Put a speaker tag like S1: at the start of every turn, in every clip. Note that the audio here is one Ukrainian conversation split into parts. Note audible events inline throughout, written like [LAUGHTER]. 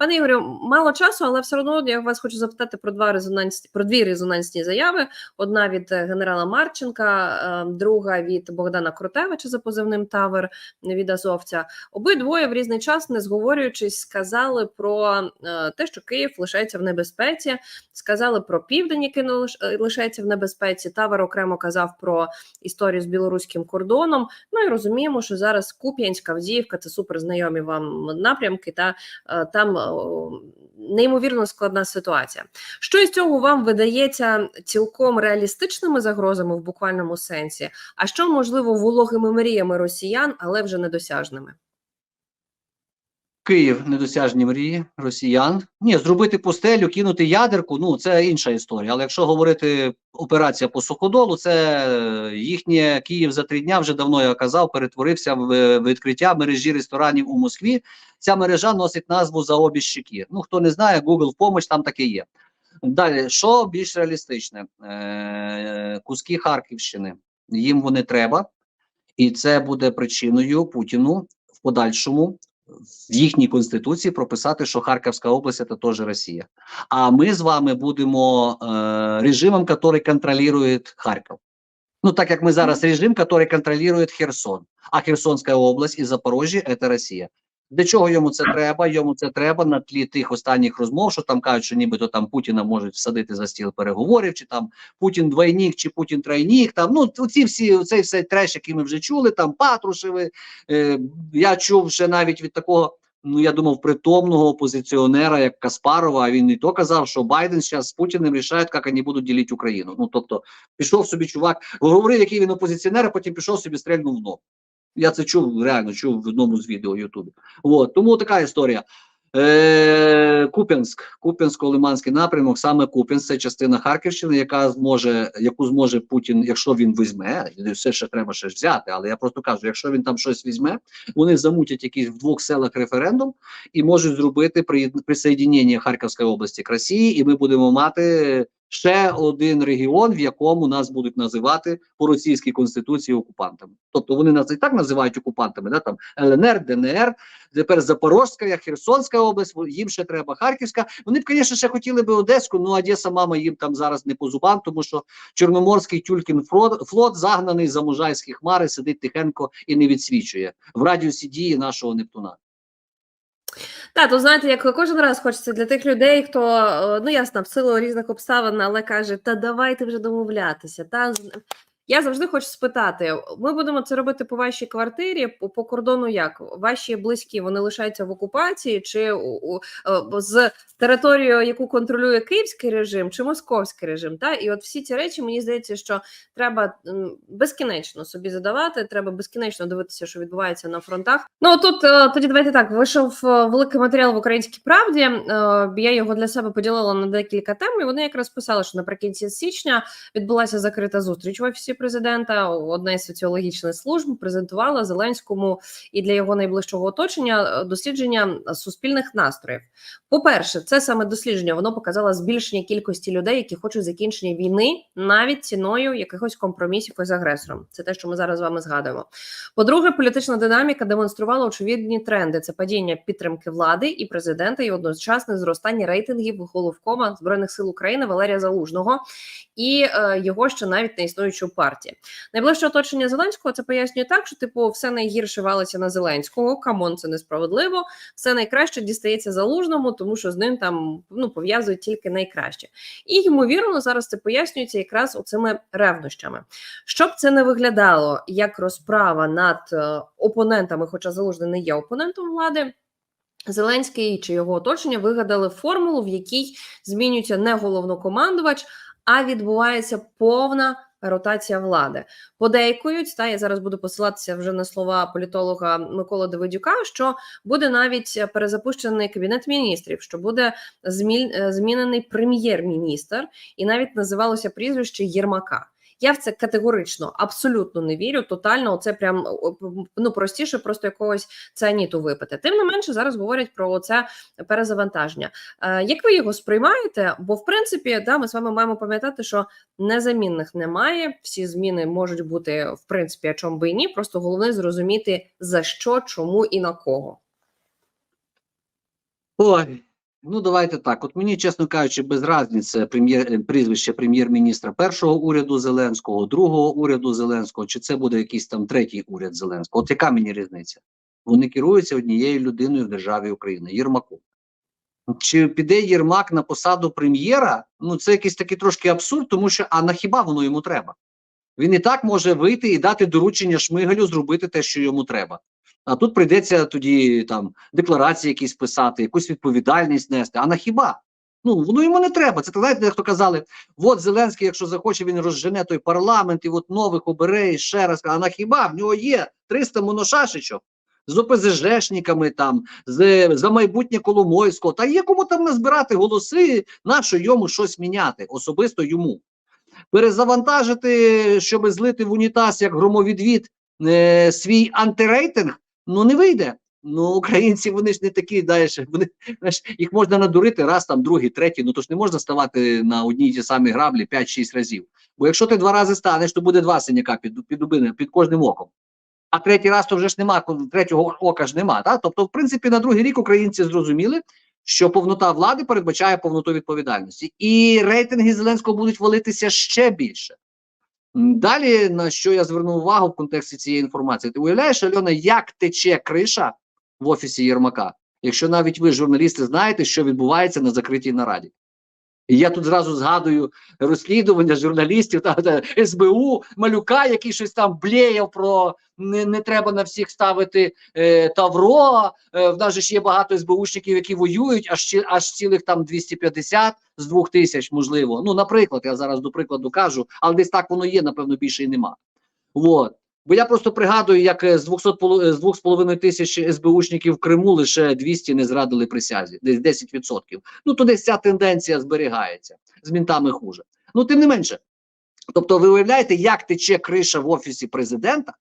S1: Пане Ігорю, мало часу, але все одно я вас хочу запитати про два резонансні про дві резонансні заяви: одна від е, генерала Марченка, е, друга від Богдана Крутевича за позивним Тавер від Азовця. Обидвоє в різний час, не зговорюючись, сказали про е, те, що Київ лишається в небезпеці. Сказали про південь, який е, лишається в небезпеці. Тавер окремо казав про історію з білоруським кордоном. Ну і розуміємо, що зараз Куп'янська, Авдіївка це суперзнайомі вам напрямки, та там неймовірно складна ситуація. Що із цього вам видається цілком реалістичними загрозами в буквальному сенсі? А що можливо вологими мріями росіян, але вже недосяжними?
S2: Київ недосяжні мрії росіян. Ні, зробити пустелю, кинути ядерку. Ну це інша історія. Але якщо говорити операція по суходолу, це їхнє Київ за три дня вже давно я казав, перетворився в відкриття мережі ресторанів у Москві. Ця мережа носить назву за обі. Ну хто не знає, Google в там таке є. Далі, що більш реалістичне? Е, куски Харківщини. Їм вони треба, і це буде причиною Путіну в подальшому в їхній конституції прописати, що Харківська область це теж Росія. А ми з вами будемо е, режимом, який контролює Харків. Ну, так як ми зараз режим, який контролює Херсон, а Херсонська область і Запорожжя це Росія. Для чого йому це треба? Йому це треба на тлі тих останніх розмов, що там кажуть, що нібито там Путіна можуть всадити за стіл переговорів, чи там Путін двойник, чи Путін тройник. Там ну ці всі цей все треш, який ми вже чули. Там Патрушеви. Е, я чув ще навіть від такого. Ну, я думав, притомного опозиціонера, як Каспарова, а він і то казав, що Байден зараз з Путіним рішає, як вони будуть ділити Україну. Ну тобто, пішов собі чувак, говорив, який він опозиціонер, а потім пішов собі стрельнув в ногу. Я це чув, реально чув в одному з відео Ютубі. От, тому така історія. Е, Куп'янськ, Куп'янсько-Лиманський напрямок, саме Куп'янськ, це частина Харківщини, яка зможе, яку зможе Путін, якщо він візьме, все ще треба ще взяти. Але я просто кажу, якщо він там щось візьме, вони замутять якийсь в двох селах референдум і можуть зробити приєд- присоєднення Харківської області к Росії, і ми будемо мати ще один регіон, в якому нас будуть називати по російській конституції окупантами. Тобто вони нас і так називають окупантами, да там ЛНР, ДНР, тепер Запорозька, Херсонська область, їм ще треба Харківська. Вони б, звісно, ще хотіли би Одеську, ну Одеса, мама, їм там зараз не по зубам, тому що Чорноморський тюлькін флот, флот загнаний за мужайські хмари, сидить тихенько і не відсвічує в радіусі дії нашого Нептуна.
S1: Так, то знаєте, як кожен раз хочеться для тих людей, хто е, ну ясно, в силу різних обставин, але каже, та давайте вже домовлятися. Та я завжди хочу спитати: ми будемо це робити по вашій квартирі, по, по кордону як? Ваші близькі вони лишаються в окупації, чи у, у, е, з територією, яку контролює київський режим, чи московський режим? Та? І от всі ці речі мені здається, що треба безкінечно собі задавати, треба безкінечно дивитися, що відбувається на фронтах. Ну тут е, тоді давайте так. Вийшов е, великий матеріал в українській правді. Я його для себе поділила на декілька тем. І вони якраз писали, що наприкінці січня відбулася закрита зустріч в офісі президента. Одна із соціологічних служб презентувала Зеленському і для його найближчого оточення е, дослідження суспільних настроїв. По-перше, це саме дослідження воно показало збільшення кількості людей, які хочуть закінчення війни навіть ціною якихось компромісів із агресором. Це те, що ми зараз з вами згадуємо. По-друге, політична динаміка демонструвала очевидні тренди: це падіння підтримки влади і президента, і одночасне зростання рейтингів головкома збройних сил України Валерія Залужного і е, його ще навіть не існуючої партії. Найближче оточення Зеленського це пояснює так, що типу все найгірше валиться на Зеленського. Камон, це несправедливо. Все найкраще дістається залужному, тому що з ним там ну пов'язують тільки найкраще. І ймовірно, зараз це пояснюється якраз оцими ревнощами. Щоб це не виглядало як розправа над е, опонентами, хоча залужний не є опонентом влади. Зеленський чи його оточення вигадали формулу, в якій змінюється не головнокомандувач, а відбувається повна ротація влади. Подейкують, та я зараз буду посилатися вже на слова політолога Миколи Давидюка, що буде навіть перезапущений кабінет міністрів, що буде е, змінений прем'єр-міністр, і навіть називалося прізвище Єрмака. Я в це категорично абсолютно не вірю. Тотально, це прям ну простіше, просто якогось цианіту випити. Тим не менше, зараз говорять про це перезавантаження. Е, як ви його сприймаєте? Бо в принципі, да, ми з вами маємо пам'ятати, що незамінних немає. Всі зміни можуть бути в принципі, а чому би і ні. Просто головне зрозуміти за що, чому і на кого.
S2: Ой, Ну, давайте так. От мені, чесно кажучи, без разниці прем'єр е, прізвище прем'єр-міністра першого уряду Зеленського, другого уряду Зеленського, чи це буде якийсь там третій уряд Зеленського. От яка мені різниця? Вони керуються однією людиною в державі України Єрмаком. Чи піде Єрмак на посаду прем'єра? Ну, це якийсь такий трошки абсурд, тому що а на хіба воно йому треба? Він і так може вийти і дати доручення Шмигалю зробити те, що йому треба. А тут прийдеться тоді там декларації якісь писати, якусь відповідальність нести. А на хіба? Ну воно йому не треба. Це знаєте, як то казали: от Зеленський, якщо захоче, він розжене той парламент і от нових обере і ще раз. А на хіба в нього є 300 моношашечок з ОПЗЖшниками там, з за майбутнє Коломойського. Та є кому там назбирати голоси, на що йому щось міняти, особисто йому. Перезавантажити, щоб злити в унітаз як громовідвід е, свій антирейтинг, ну не вийде. Ну, українці, вони ж не такі, знаєш, вони знаєш, їх можна надурити раз, там, другий, третій. Ну то ж не можна ставати на одній і ті самі граблі 5-6 разів. Бо якщо ти два рази станеш, то буде два синяка під, під, під, під кожним оком. А третій раз то вже ж нема, третього ока ж нема. Так? Тобто, в принципі, на другий рік українці зрозуміли, що повнота влади передбачає повноту відповідальності. І рейтинги Зеленського будуть валитися ще більше. Далі, на що я звернув увагу в контексті цієї інформації, ти уявляєш, Альона, як тече криша в офісі Єрмака, якщо навіть ви, журналісти, знаєте, що відбувається на закритій нараді. І я тут зразу згадую розслідування журналістів та, та СБУ, малюка, який щось там блеяв про не, не треба на всіх ставити е, Тавро. Е, в нас ж є багато СБУшників, які воюють, аж, аж цілих там 250 з 2000, можливо. Ну, наприклад, я зараз до прикладу кажу, але десь так воно є, напевно, більше і нема. Вот. Бо я просто пригадую, як е, з 200 поло- е, з 2,5 тисяч СБУшників в Криму лише 200 не зрадили присязі, десь 10%. Ну то десь ця тенденція зберігається з мінтами хуже. Ну тим не менше. Тобто, ви уявляєте, як тече криша в офісі президента,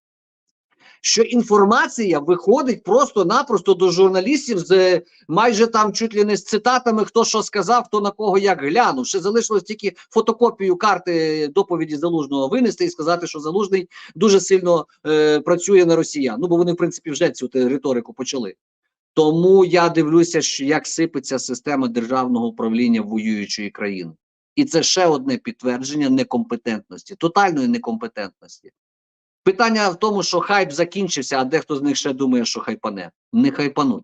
S2: що інформація виходить просто-напросто до журналістів з е, майже там чуть ли не з цитатами, хто що сказав, хто на кого як глянув. Ще залишилось тільки фотокопію карти доповіді залужного винести і сказати, що залужний дуже сильно е, працює на росіян. Ну бо вони, в принципі, вже цю риторику почали. Тому я дивлюся, що як сипеться система державного управління воюючої країни. І це ще одне підтвердження некомпетентності, тотальної некомпетентності. Питання в тому, що хайп закінчився, а дехто з них ще думає, що хайпане. Не хайпануть.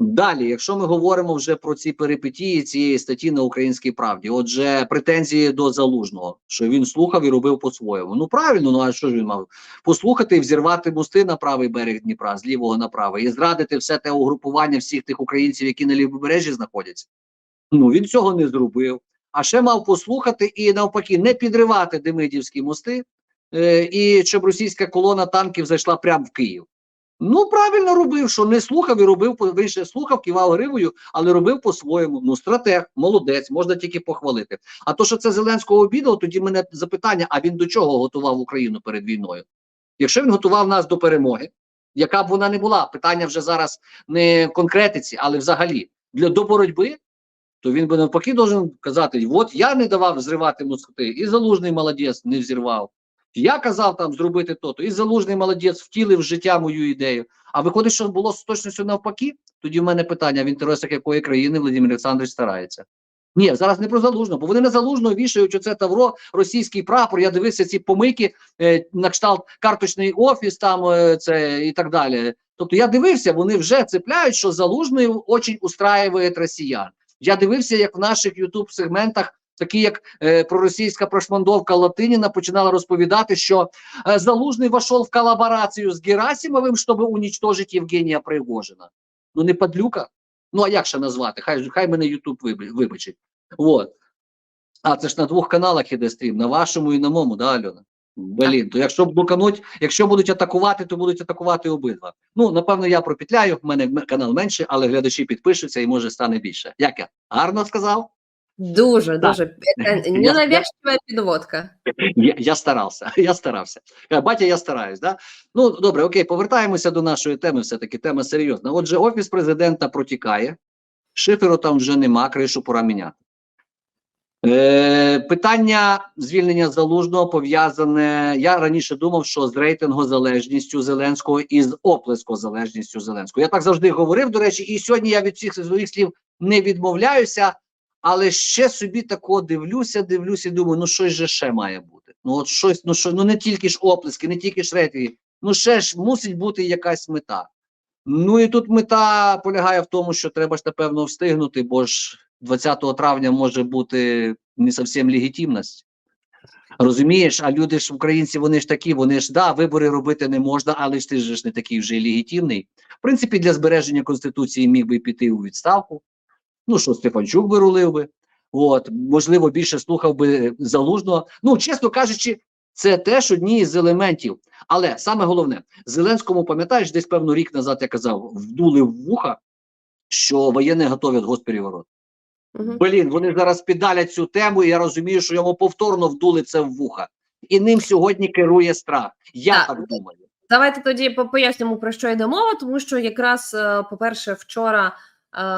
S2: Далі, якщо ми говоримо вже про ці перипетії цієї статті на українській правді, отже, претензії до залужного, що він слухав і робив по-своєму. Ну правильно, ну а що ж він мав? Послухати і взірвати мости на правий берег Дніпра з лівого на правий і зрадити все те угрупування всіх тих українців, які на лівобережжі знаходяться. Ну він цього не зробив. А ще мав послухати і навпаки не підривати Демидівські мости, і щоб російська колона танків зайшла прямо в Київ. Ну, правильно робив, що не слухав і робив, він слухав, кивав гривою, але робив по-своєму. Ну, стратег, молодець, можна тільки похвалити. А то, що це Зеленського обідало, тоді мене запитання: а він до чого готував Україну перед війною? Якщо він готував нас до перемоги, яка б вона не була, питання вже зараз не конкретиці, але взагалі для до боротьби, то він би навпаки должен казати: от я не давав зривати мости, і залужний молодець не взірвав. Я казав там зробити то-то, і залужний молодець втілив в життя мою ідею. А виходить, що було з точністю навпаки. Тоді в мене питання: в інтересах якої країни Владимир Олександрович старається? Ні, зараз не про залужного, бо вони на залужного вішають оце тавро, російський прапор. Я дивився ці помийки е, на кшталт карточний офіс, там е, це і так далі. Тобто я дивився, вони вже цепляють, що залужний очень устраює росіян. Я дивився, як в наших ютуб сегментах. Такі як е, проросійська прошмандовка Латиніна починала розповідати, що е, Залужний вошел в колаборацію з Герасимовим, щоб уничтожити Євгенія Пригожина. Ну не падлюка. Ну а як ще назвати? Хай хай мене Ютуб вибачить. Вот. А це ж на двох каналах іде стрім, на вашому і на моєму, да, Альона? Блін, то якщо блокануть, якщо будуть атакувати, то будуть атакувати обидва. Ну, напевно, я пропетляю, в мене канал менше, але глядачі підпишуться і може стане більше. Як я? Гарно сказав?
S1: Дуже,
S2: Так.
S1: дуже. [LAUGHS] Ненавязчивая підводка.
S2: Я, я старався, [LAUGHS] я старався. Е, Батя, я стараюсь. Да? Ну добре, окей, повертаємося до нашої теми. Все таки тема серйозна. Отже, офіс президента протікає, шиферу там вже нема, кришу пора міняти. Е, питання звільнення залужного пов'язане. Я раніше думав, що з рейтингозалежністю Зеленського і з оплескозалежністю Зеленського. Я так завжди говорив, до речі, і сьогодні я від цих своїх слів не відмовляюся, але ще собі тако дивлюся, дивлюся думаю, ну щось же ще має бути. Ну от щось, ну що, ну не тільки ж оплески, не тільки ж рейтинги, ну ще ж мусить бути якась мета. Ну і тут мета полягає в тому, що треба ж напевно встигнути, бо ж 20 травня може бути не зовсім легітимність. Розумієш, а люди ж українці, вони ж такі, вони ж да, вибори робити не можна, але ж ти ж не такий вже легітимний. В принципі, для збереження конституції міг би піти у відставку. Ну що Стефанчук би рулив би, от можливо, більше слухав би залужного. Ну, чесно кажучи, це теж одні із елементів. Але саме головне, Зеленському пам'ятаєш, десь певно рік назад я казав, вдули в вуха, що воєнні готовлять госпереворот.
S1: Мгм.
S2: Блін, вони зараз піддалять цю тему, і я розумію, що йому повторно вдули це в вуха. І ним сьогодні керує страх. Я
S1: Так.
S2: так думаю.
S1: Давайте тоді пояснимо про що йде мова, тому що якраз, е, по-перше, вчора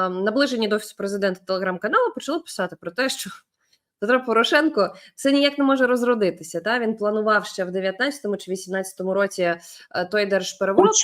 S1: наближені до офісу президента телеграм-каналу почали писати про те, що [LAUGHS] Петро Порошенко це ніяк не може розродитися. Та він планував ще в 19-му чи 18-му році е, той держпереворот.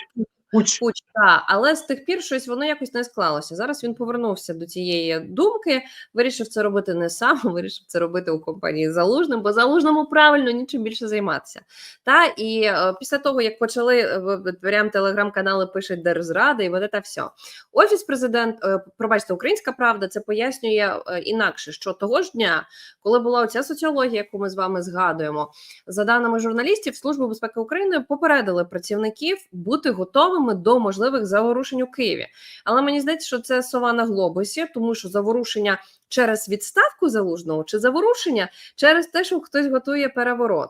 S2: Куч. Куч,
S1: та, але з тих пір щось воно якось не склалося. Зараз він повернувся до цієї думки, вирішив це робити не сам, [LAUGHS] вирішив це робити у компанії Залужним, бо Залужному правильно нічим більше займатися. Та і е, після того, як почали е, прям телеграм-канали пишуть Держзрада, і вот це все. Офіс президент, е, пробачте, Українська Правда це пояснює е, інакше, що того ж дня, коли була оця соціологія, яку ми з вами згадуємо, за даними журналістів, Служби безпеки України попередили працівників бути готовими до можливих заворушень у Києві. Але мені здається, що це сова на глобусі, тому що заворушення через відставку залужного чи заворушення через те, що хтось готує переворот.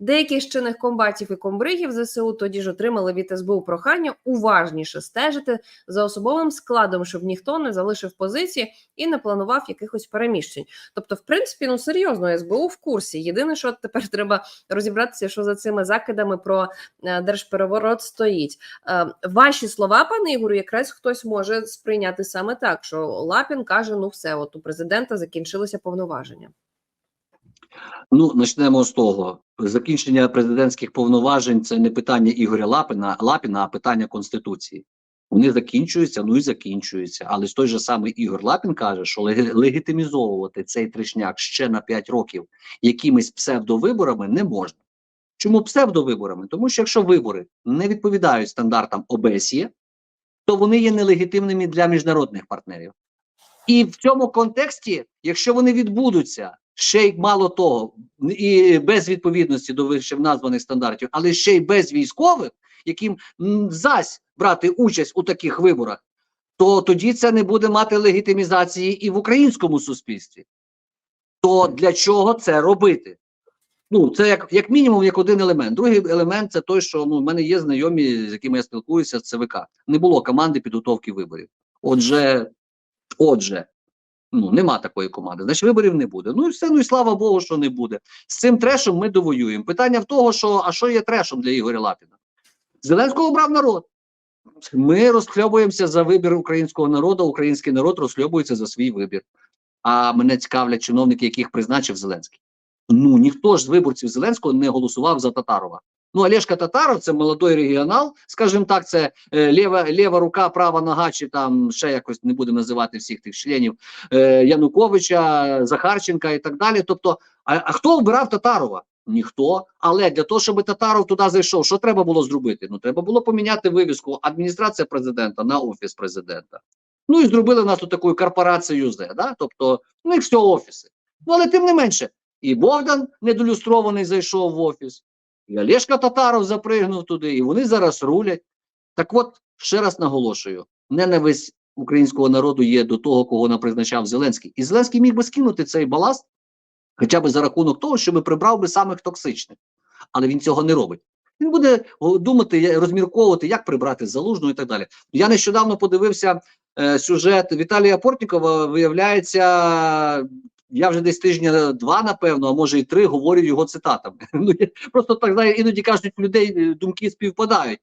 S1: Деякі з чинних комбатів і комбригів ЗСУ тоді ж отримали від СБУ прохання уважніше стежити за особовим складом, щоб ніхто не залишив позиції і не планував якихось переміщень. Тобто, в принципі, ну серйозно, СБУ в курсі. Єдине, що тепер треба розібратися, що за цими закидами про е, держпереворот стоїть. Е, Ваші слова, пане Ігорю, якраз хтось може сприйняти саме так, що Лапін каже: ну все, от у президента закінчилися повноваження.
S2: Ну, почнемо з того. Закінчення президентських повноважень це не питання Ігоря Лапіна, Лапіна, а питання Конституції. Вони закінчуються, ну і закінчуються. Але той же самий Ігор Лапін каже, що легітимізовувати цей тришняк ще на 5 років якимись псевдовиборами не можна. Чому псевдовиборами? Тому що якщо вибори не відповідають стандартам ОБСЄ, то вони є нелегітимними для міжнародних партнерів. І в цьому контексті, якщо вони відбудуться, ще й мало того, і без відповідності до вище названих стандартів, але ще й без військових, яким зась брати участь у таких виборах, то тоді це не буде мати легітимізації і в українському суспільстві. То для чого це робити? Ну, це як, як мінімум як один елемент. Другий елемент це той, що ну, в мене є знайомі, з якими я спілкуюся з ЦВК. Не було команди підготовки виборів. Отже, отже, ну нема такої команди. Значить, виборів не буде. Ну і все, ну і слава Богу, що не буде. З цим трешом ми довоюємо. Питання в того, що а що є трешом для Ігоря Лапіна? Зеленського обрав народ. Ми розхльобуємося за вибір українського народу. Український народ розхльобується за свій вибір. А мене цікавлять чиновники, яких призначив Зеленський. Ну ніхто ж з виборців Зеленського не голосував за Татарова. Ну, Олешка Татаров це молодий регіонал, скажімо так, це е, лєва рука, права нога, чи там ще якось не будемо називати всіх тих членів е, Януковича, Захарченка і так далі. Тобто, а, а хто обирав Татарова? Ніхто. Але для того, щоб Татаров туди зайшов, що треба було зробити? Ну, треба було поміняти вивіску адміністрація президента на офіс президента. Ну і зробили в нас тут таку корпорацію ЗЕ, да? тобто, ну, і все офіси. Ну, але тим не менше, і Богдан недолюстрований зайшов в офіс, і Олешка Татаров запригнув туди, і вони зараз рулять. Так от, ще раз наголошую: ненависть українського народу є до того, кого нам призначав Зеленський. І Зеленський міг би скинути цей баласт, хоча б за рахунок того, щоб прибрав би самих токсичних. Але він цього не робить. Він буде думати, розмірковувати, як прибрати залужну і так далі. Я нещодавно подивився е, сюжет Віталія Портнікова. Виявляється, я вже десь тижня два, напевно, а може і три, говорю його цитатами. [LAUGHS] Ну, Просто так знаю, іноді кажуть, людей е, думки співпадають.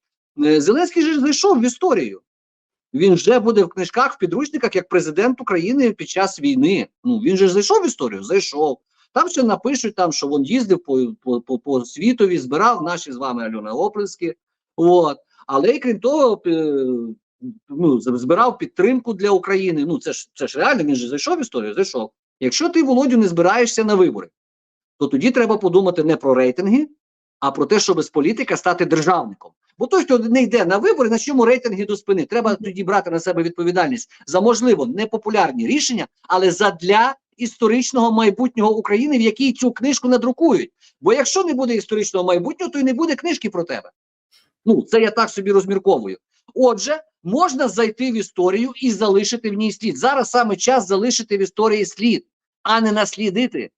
S2: Е, Зеленський же зайшов в історію. Він вже буде в книжках, в підручниках як президент України під час війни. Ну він же зайшов в історію, зайшов. Там ще напишуть, там, що він їздив по, по, по, по світові, збирав наші з вами Альона Оплески. От. Але крім того, е, ну, збирав підтримку для України. Ну, це ж це ж реально, він же зайшов в історію, зайшов. Якщо ти, Володю, не збираєшся на вибори, то тоді треба подумати не про рейтинги, а про те, щоб з політика стати державником. Бо той, хто не йде на вибори, на чому рейтинги до спини. Треба тоді брати на себе відповідальність за можливо непопулярні рішення, але задля історичного майбутнього України, в якій цю книжку надрукують. Бо якщо не буде історичного майбутнього, то й не буде книжки про тебе. Ну, це я так собі розмірковую. Отже, можна зайти в історію і залишити в ній слід. Зараз саме час залишити в історії слід, а не наслідити.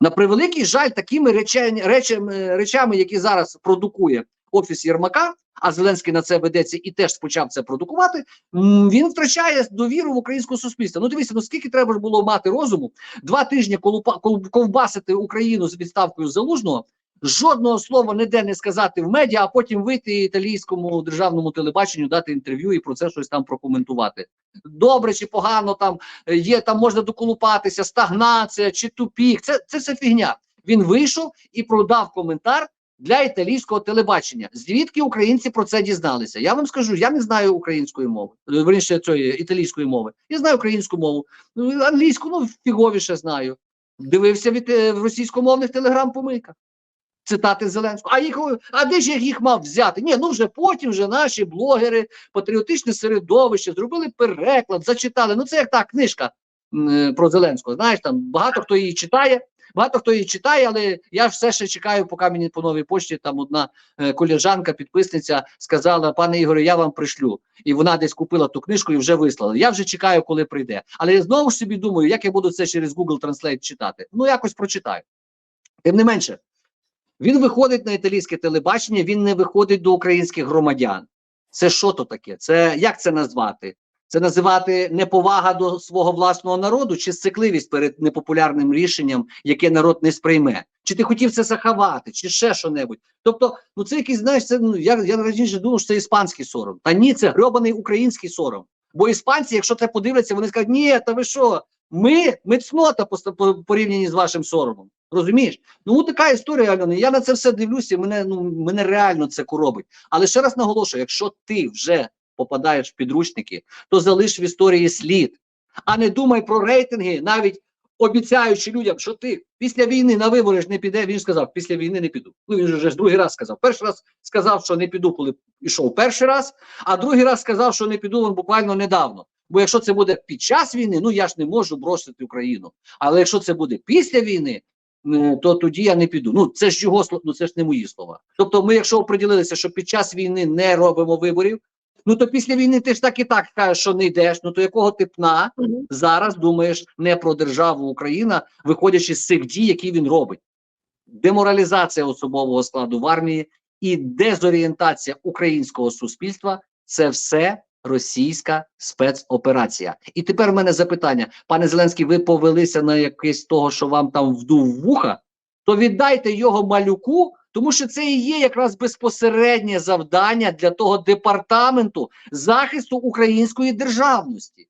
S2: На превеликий жаль, такими речами, речами, речами, які зараз продукує офіс Єрмака, а Зеленський на це ведеться і теж почав це продукувати. Він втрачає довіру в українське суспільство. Ну дивіться, ну скільки треба ж було мати розуму два тижні ковбасити Україну з відставкою залужного, жодного слова ніде не сказати в медіа, а потім вийти італійському державному телебаченню, дати інтерв'ю і про це щось там прокоментувати. Добре чи погано там е, є, там можна доколупатися, стагнація чи тупік. Це, це все фігня. Він вийшов і продав коментар для італійського телебачення. Звідки українці про це дізналися? Я вам скажу, я не знаю української мови, е, верніше цієї італійської мови. Я знаю українську мову, ну, англійську, ну фіговіше знаю. Дивився від е, в російськомовних телеграм-помийках. Цитати Зеленського. А їх а де ж я їх мав взяти? Ні, ну вже потім вже наші блогери, патріотичне середовище зробили переклад, зачитали. Ну це як та книжка про Зеленського. Знаєш, там багато хто її читає, багато хто її читає, але я все ще чекаю, поки мені по новій пошті там одна е, коліжанка, підписниця сказала: пане Ігоре, я вам пришлю. І вона десь купила ту книжку і вже вислала. Я вже чекаю, коли прийде. Але я знову ж собі думаю, як я буду це через Google Translate читати. Ну якось прочитаю. Тим не менше. Він виходить на італійське телебачення, він не виходить до українських громадян. Це що то таке? Це як це назвати? Це називати неповага до свого власного народу чи сцикливість перед непопулярним рішенням, яке народ не сприйме? Чи ти хотів це заховати, чи ще що-небудь? Тобто, ну це якийсь, знаєш, це ну я, я раніше думав, що це іспанський сором. Та ні, це гробаний український сором. Бо іспанці, якщо це подивляться, вони скажуть, ні, та ви що? Ми, ми цнота по, по порівнянні з вашим соромом. Розумієш? Ну така історія, Альона. Я на це все дивлюся. Мене ну мене реально це коробить. Але ще раз наголошую: якщо ти вже попадаєш в підручники, то залиш в історії слід, а не думай про рейтинги, навіть обіцяючи людям, що ти після війни на вибори ж не піде. Він ж сказав, після війни не піду. Ну він вже ж другий раз сказав. Перший раз сказав, що не піду, коли пішов перший раз, а другий раз сказав, що не піду він буквально недавно. Бо якщо це буде під час війни, ну я ж не можу бросити Україну. Але якщо це буде після війни, то тоді я не піду. Ну це ж його слова, ну це ж не мої слова. Тобто, ми, якщо оприділилися, що під час війни не робимо виборів, ну то після війни ти ж так і так кажеш, що не йдеш. Ну то якого ти пна
S1: Мгм.
S2: зараз думаєш не про державу Україна, виходячи з цих дій, які він робить. Деморалізація особового складу в армії і дезорієнтація українського суспільства це все російська спецоперація. І тепер в мене запитання: пане Зеленський, ви повелися на якесь того, що вам там вдув вуха, то віддайте його малюку, тому що це і є якраз безпосереднє завдання для того департаменту захисту української державності.